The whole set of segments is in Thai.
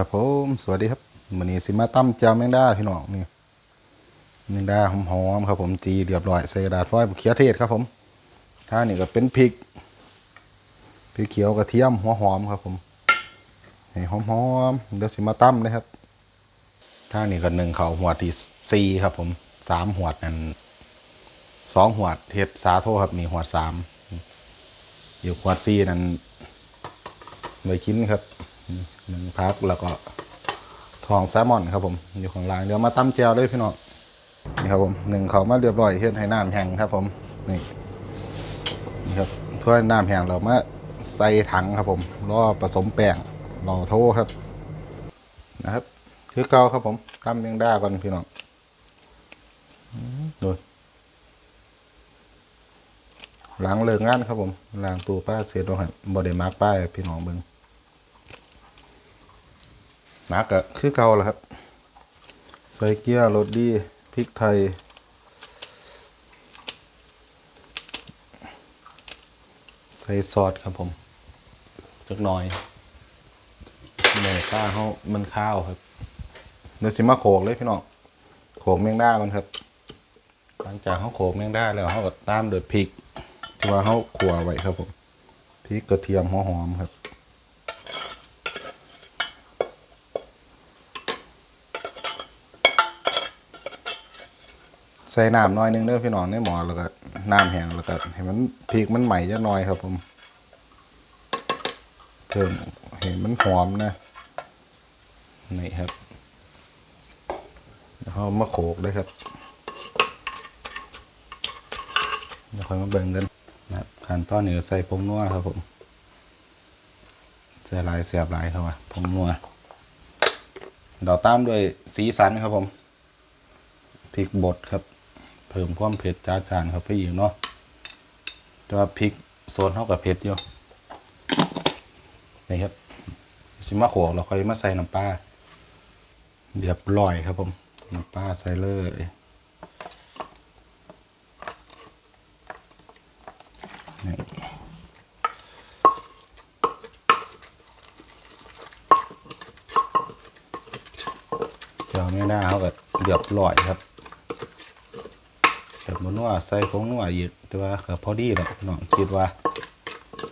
ครับผมสวัสดีครับวันนี้สิมาตั้มเจ้าแมงดาพี่น้องนี่แมงดาหอมๆครับผมจีเรียบร้อยใส่กระดาษฟอยล์เขียเทศครับผมท่านี่ก็เป็นพริกพริกเขียวกระเทียมหัวหอมครับผมให้หอมๆเดี๋ยวสิมาตั้มเลยครับท่านี่ก็หนึ่งเขาหัวที่สี่ครับผมสามหัวนั่นสองหัวเห็ดสาโทครับนี่หัวสามอยู่หัวสี่นั่นไว้กินครับ หนึ่งพักแล้วก็ทองแซลมอนครับผมอยู่ข้างล่างเดี๋ยวมาตั้มแจวด้วยพี่น้องนี่ครับผมหนึ่งเขามาเรียบร้อยเฮ็ดให้น้ำแห้งครับผมนี่นี่ครับถ้วยน้ำแห้งเรามาใส่ถังครับผมรอผสมแป้งรอโทครับนะครับ คือเก่าครับผมตั้มยังได้ก่อนพี่น้องดูหล้างเลิกงานครับผมหล้างตู้ป้าเสียตรงหันบอดี้มาร์กป้ายพี่น้องเบิ่ง มาร์กก็คือเก่าแหละครับ ใส่เกียร์รสดีพริกไทยใส่ซอสครับผมจักหน่อยเนื้อข้าเขามันข้าวครับเดี๋ยวสิมาโขกเลยพี่น้องโขกแมงด้ากันครับ หลังจากเขาโขกแมงด้าแล้วเขาก็ตามด้วยพริกที่ว่าเขาขัวไว้ครับผมพริกกระเทียมหัวหอมครับ ใส่น้ำน้อยหนึงเด้อพี่น้องในหม้อแล้วก็น้ำแห้งแล้วก็ให้มันพริกมันใหม่จักหน่อยครับผมเพิ่มเห็นมันหอมนะนี่ครับแล้วเอามาโขกเลยครับเดี๋ยวค่อยมาเบิ่งกันนะครับขั้นตอนนี้ก็ใส่ผงนัวครับผมใส่ลายเสียบลายเข้ามาผงนัวเราตามด้วยสีสันครับผมพริกบดครับ พิ่มความเผ็ดจ้าจานครับไปอีกเนาะแต่ว่าพริกโซนเท่ากับเผ็ดอยู่นี่ครับสิมาโขกเราค่อยมาใส่น้ำปลาเรียบร้อยครับผมน้ำปลาใส่เลยนี่เดี๋ยวไม่ได้เขาก็เรียบร้อยครับ แบบมันว่าใส่ผงนัวอีกแต่ว่าก็พอดีแหละน้องคิดว่า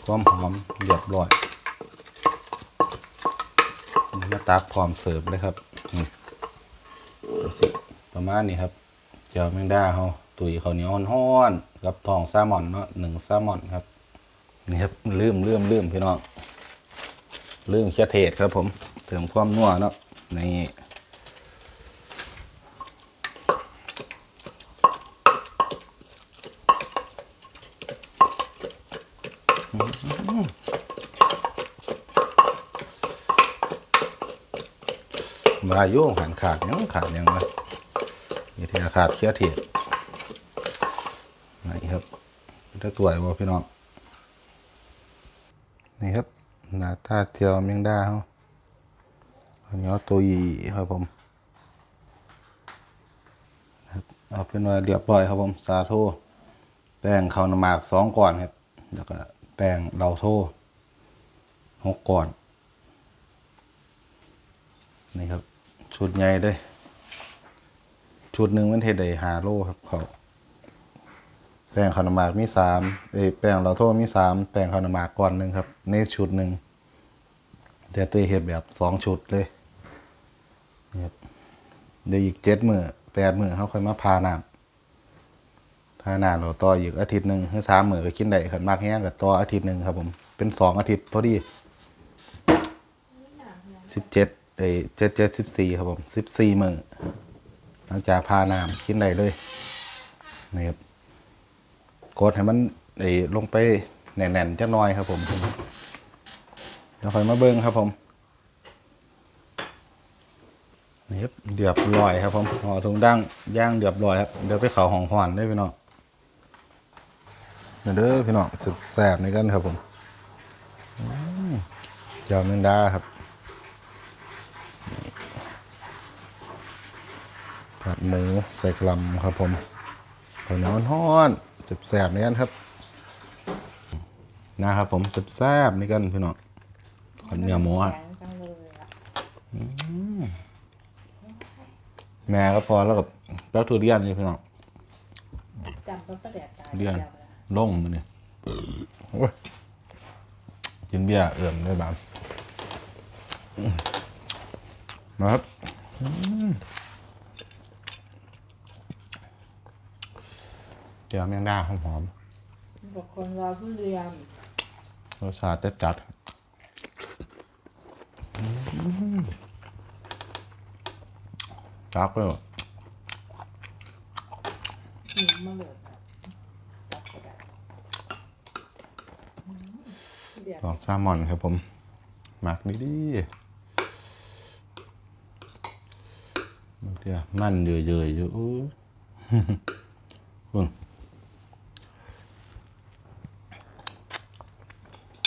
ความหอมเรียบร้อยมาตักพร้อมเสิร์ฟเลยครับนี่สิประมาณนี้ครับเจียวแมงดาเขาตุ๋ยข้าเหนียวฮ้อนๆกับทองแซลมอนเนาะหนึ่งแซลมอนครับนี่ครับลืมลืมลืมพี่น้องลืมเคียเทศครับผมเติมความนัวเนาะนี่ มาโยงหันขาดยังขาดยังวะนี่ที่ขาดเคี้ยวเทียดนี่ครับได้ตัวไอ้บ่พี่น้อง นี่ครับหน้าตาเจียวเมียงดาเขาเหนียตัวใหญ่ครับผมเอาเป็นว่าเรียบร้อยครับผมสาโทแป้งข้าวน้ำหมากสองก่อนครับ แล้วก็ แป้งเราโทหกก่อน นี่ครับ ชุดใหญ่เลย ชุดหนึ่งมันเทได้หาโลครับเขาแป้งขนามากมีสามเอ้แป้งเราโทษมีสามแป้งขนามากก่อนหนึ่งครับ ในชุดหนึ่งแต่ตัวเห็ดแบบสองชุดเลยเดี๋ยวอีกเจ็ดมือแปดมือเขาค่อยมาพาน้ำ พาน้ำเราต่ออีกอาทิตย์หนึ่งหรือสามหมือก็กินได้ขันมากแห้งกับต่ออาทิตย์หนึ่งครับผม เป็นสองอาทิตย์พอดีสิบเจ็ดเอ้เจ็ดเจ็ดสิบสี่ครับผมสิบสี่หมือหลังจากพาน้ำกินได้เลยนี่ครับกดให้มันไอ้ลงไปแน่นๆจักหน่อยครับผมเดี๋ยวคอยมาเบิ้งครับผมนี่ครับเดือบลอยครับผมห่อถุงดั้งย่างเดือบลอยครับเดี๋ยวไปเขาห้องหอนได้พี่น้อง เดี๋ยวเด้อพี่น้องสุดแสบในกันครับผมอืมยอมแมงดาครับผัดหมูใส่กลัมครับผมข้าวเหนียวฮ้อนๆแซ่บๆนี่กันครับ นะครับผมแซ่บๆนี่กันพี่น้องข้าวเหนียวหมูอะแม่ก็พอแล้วกับแล้วทุเรียนนี่พี่น้องจำก็ประแดดตายเดียว ลยล่งมันเนี่ยโอ้ยกินเบียร์เอื่อมด้วยบ้างอืมมาครับอืมเดี๋ยวแมงดาหอมบอกคนรอผู้เรียนๆรสชาติจัดจัดอืมจักไปหมดหนีมาเลยครับจับก็ได้อืม เดี๋ยวลองแซลมอนครับผมหมักดีดีๆเดี๋ยวมันเยอะๆอยู่อู้คุณ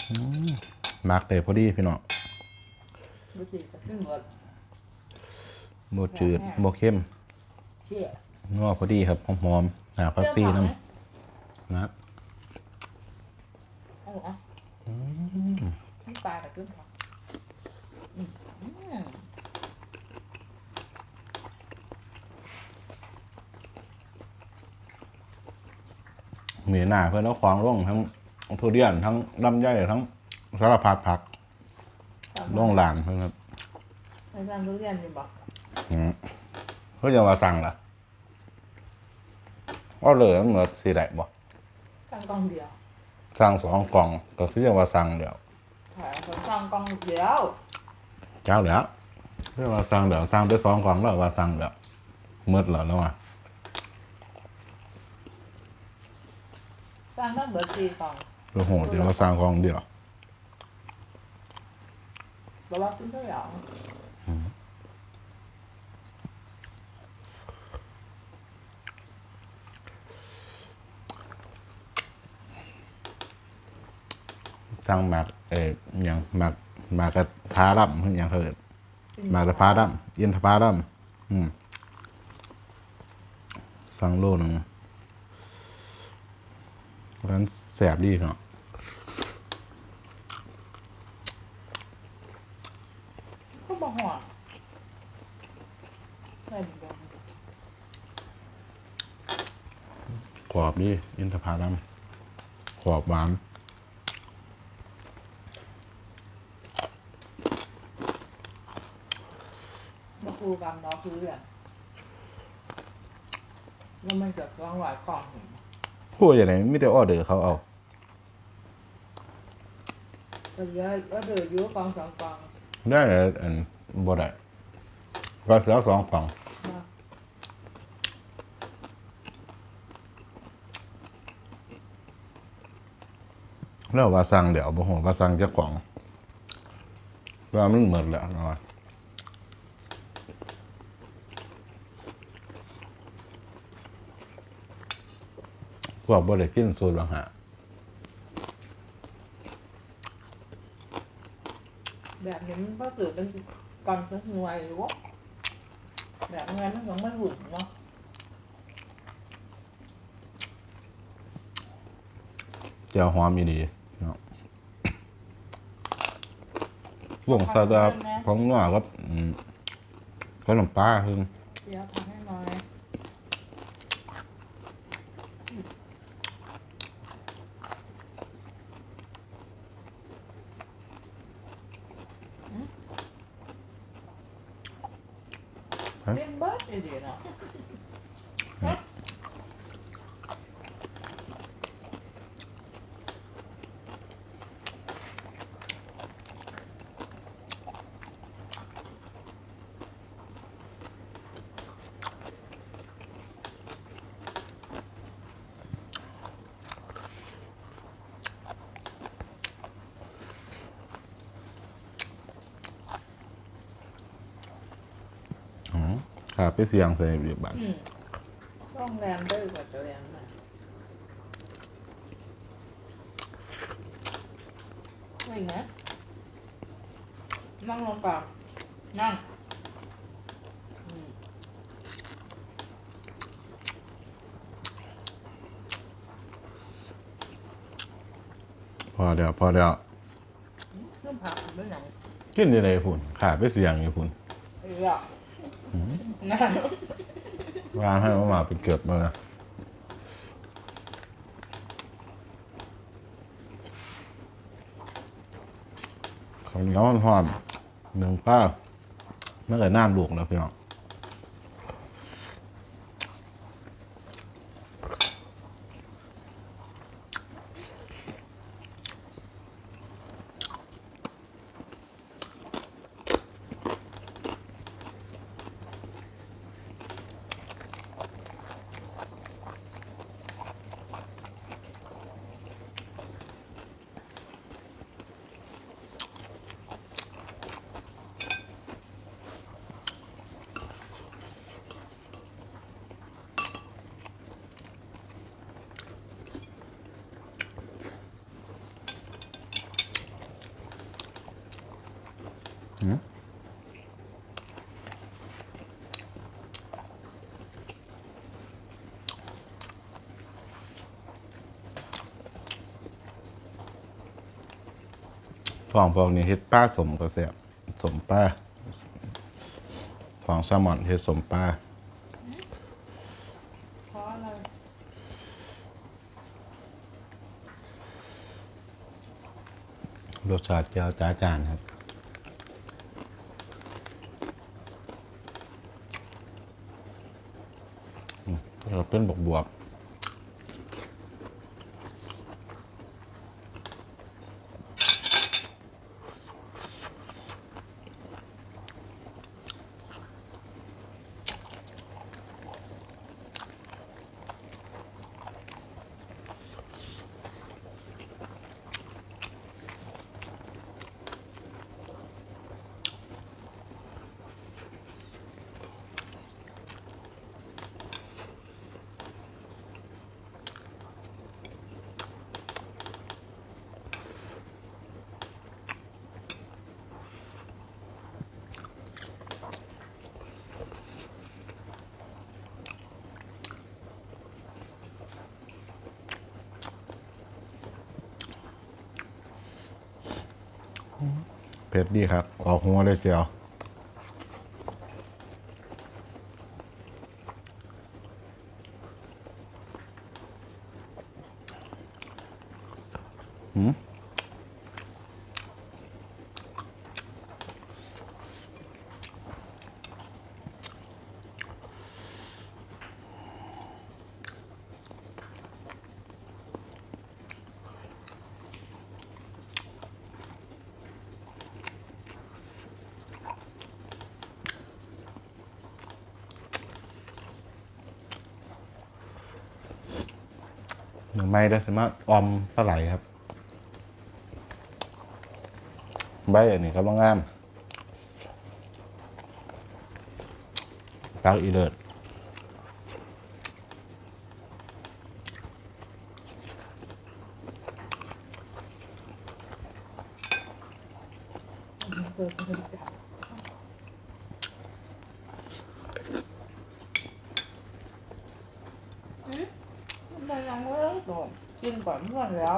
อืมหมักเลยพอดีพี่น้องบุตรีกับขึ้นหมดโบจืดโบเข้มเชี่ยนัวพอดีครับหอมๆหนาพัสซีน้ำนะ เอาเหรอนี่ ปลากับขึ้นค่ะอืมอืมมีหน้าเพื่อนเอาของร่องทั้งทุเรียนทั้งลำไยทั้งสารพัดผักร่องหลานเพื่อนครับไปทำทุเรียนอยู่บอกอืมเพื่อจะมาสั่งล่ะว่าเหลือเหมือนสีแดงบ่สั่งกล่องเดียวสั่งสองกล่องก็คือจะมาสั่งเดี๋ยว ถ่ายเขาสั่งกล่องเดียวเจ้าเดี๋ยวเพื่อมาสั่งเดี๋ยวสั่งไปสองกล่องแล้วมาสั่งเดี๋ยวมืดแล้วแล้วอะสั่งตั้งเบอร์สี่กล่องโอ้โหเดี๋ยวมาสั่งกล่องเดียวบอกว่าขึ้นเท่าไหร่สั่งหมาก เอ่ออหย่างหมากหมากกระทาดับคืออย่างเขาเอิ้นหมากกระพาดับเย็นทพาดับอืมสั่งโลหนึงร้านแสบดีเนาะก็บอกหัวได้เหมือนกันกรอบดีอินทผลัมกรอบหวาน มาคูกันเนาะคือเรื่องแล้วมันเกิดกล่องหลายกล่องเห็นไหมพูดอย่างไรไม่ได้ออเดอร์เขาเอาแต่เยอะก็เดือดยุ่กล่องสองกล่องได้เลยอันบ่ได้ก็เสือสองฝั่งนะแล้วว่าสั่งเดี๋ยวบ่ฮู้ว่าสั่งจักกล่องว่ามันหมดแล้วเนาะ พวกบ่ได้กินสูตรบางหาแบบนี้มันก็เกิดเป็นกล่องเป็นหน่วยหรือวะแบบงั้นมันยังไม่หลุดเนาะเจียวหอมอีดีเนาะวงซาดาของนัวครับอืมขนมปลาคือเดี๋ยวทำ ให้หน่อยเป็นเบิร์ดไอเดียเนาะ อ๋อ ขาไปเสียงใส่อยู่บ้านอืมต้องแรมด้วยกว่าจะแรมหน่อยไม่นะนั่งลงก่อนนั่งอืมพอเดี๋ยวพอเดี๋ยวเริ่มผักไม่หนังกินยังไงพุ่นขาไปเสียงอยู่พุ่นไอ้เหี้ย นะวางให้มามาเป็นเกือบมือข้าวเหนียวหอมหนึ่งป้าไม่เคยน่านลูกนะพี่น้อง ฟองพวกนี้เฮ็ดป้าสมก็แซ่บสมป้าฟองแซลมอนเฮ็ดสมป้าเพราะอะไรรสชาติแจ่วจ้าจานครับอืมแล้วเป็นบวกบวก เผ็ดดีครับออกหัวเลยเจียว หนึ่งไม้ได้สามารถออมปลาไหลครับ ใบอันนี้ก็บ้างงามตักอีเลิศเสิร์ฟเป็นจ้าอืมมันยังไม่เลิก หรอกกินก่อนเพื่อนแล้ว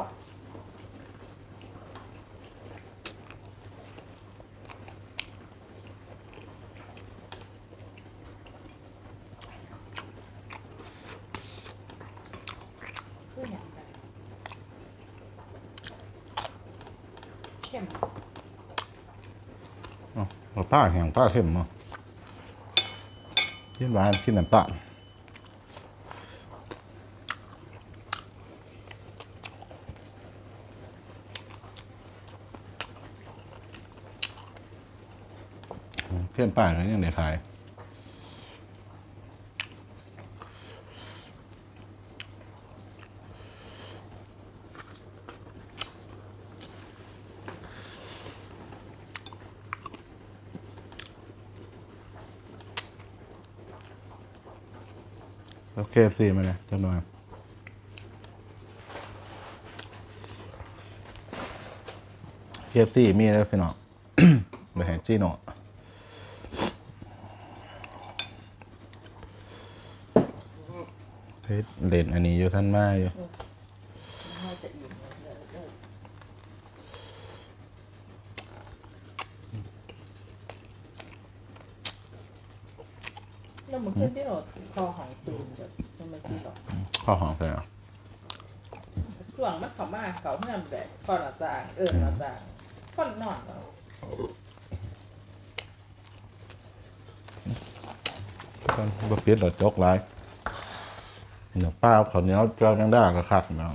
คืออย่างไรเข้มอ๋อป้าแห้งป้าเข้มเนาะที่ร้านที่น้ำตาลเพื่อนป้าเขายังได้ขายแล้วเคฟซีมาเลยจังหน่อยเคฟซีมีแล้วพี่น้องไปแห่จีโน่ เพชรเล่นอันนี้อยู่ท่านมาอยู่ให้จะอิ่มเลยเดี๋ยวเดี๋ยวเแล้วมันขึ้นที่เราคอของตูนแบบมันไม่ที่หรอกข้าวหอมใส่อะช่วงมันเขามาเขาเพื่อนแบบก่อนละต่างเอิญละต่างก่อนนอนเราก็บะเปี๊ยดหลอดจกไร เดี๋ยวป้าเอาข้าวเนียเจ้าแมงดาก็คักเนาะ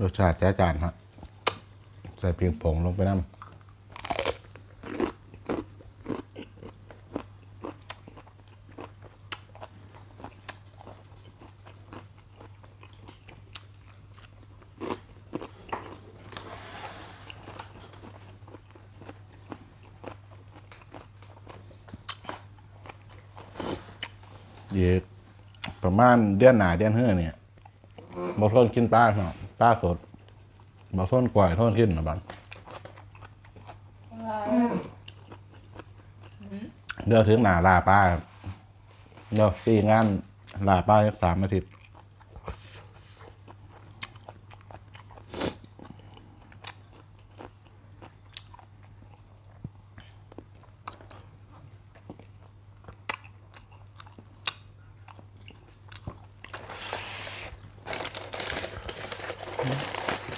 รสชาติแจ้จานฮะใส่เพียงผงลงไปน้ำ อีกประมาณ เดือนหนาเดือนเฮือเนี่ยบอส้นกินปลาเนาะปลาสดบอส้นกวายส้นกินนะบังเดือนถึงหนาลาปลาครับเดี๋ยวตีงานลาปลาสักสามอาทิตย์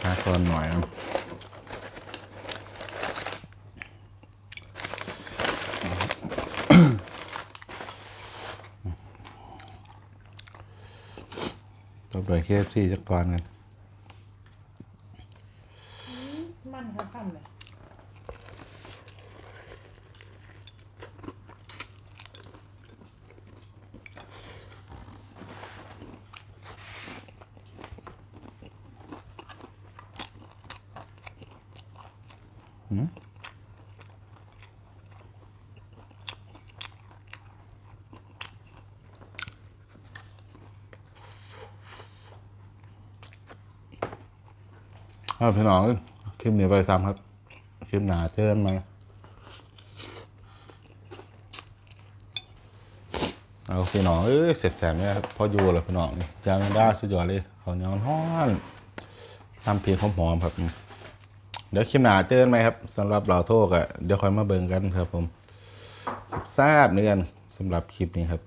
หาคนหน่อยครับ ต้องไปเคฟซีจักก่อนกัน ครับพี่น้องคลิปนี้ไปซ้ำครับ คลิปหนาเจอกันไหมเอาพี่น้องเอ้ยเสร็จแสนเนี่ยพออยู่เลยพี่น้องนี่จางได้สุดยอดเลยเขาเนียวฮ้อนทำเพียงหอมๆครับ เดี๋ยวคลิปหนาเจอกันไหมครับสำหรับเราโทษอะเดี๋ยวค่อยมาเบิ่งกันครับผมสุดแซ่บเนื้อกันสำหรับคลิปนี้ครับ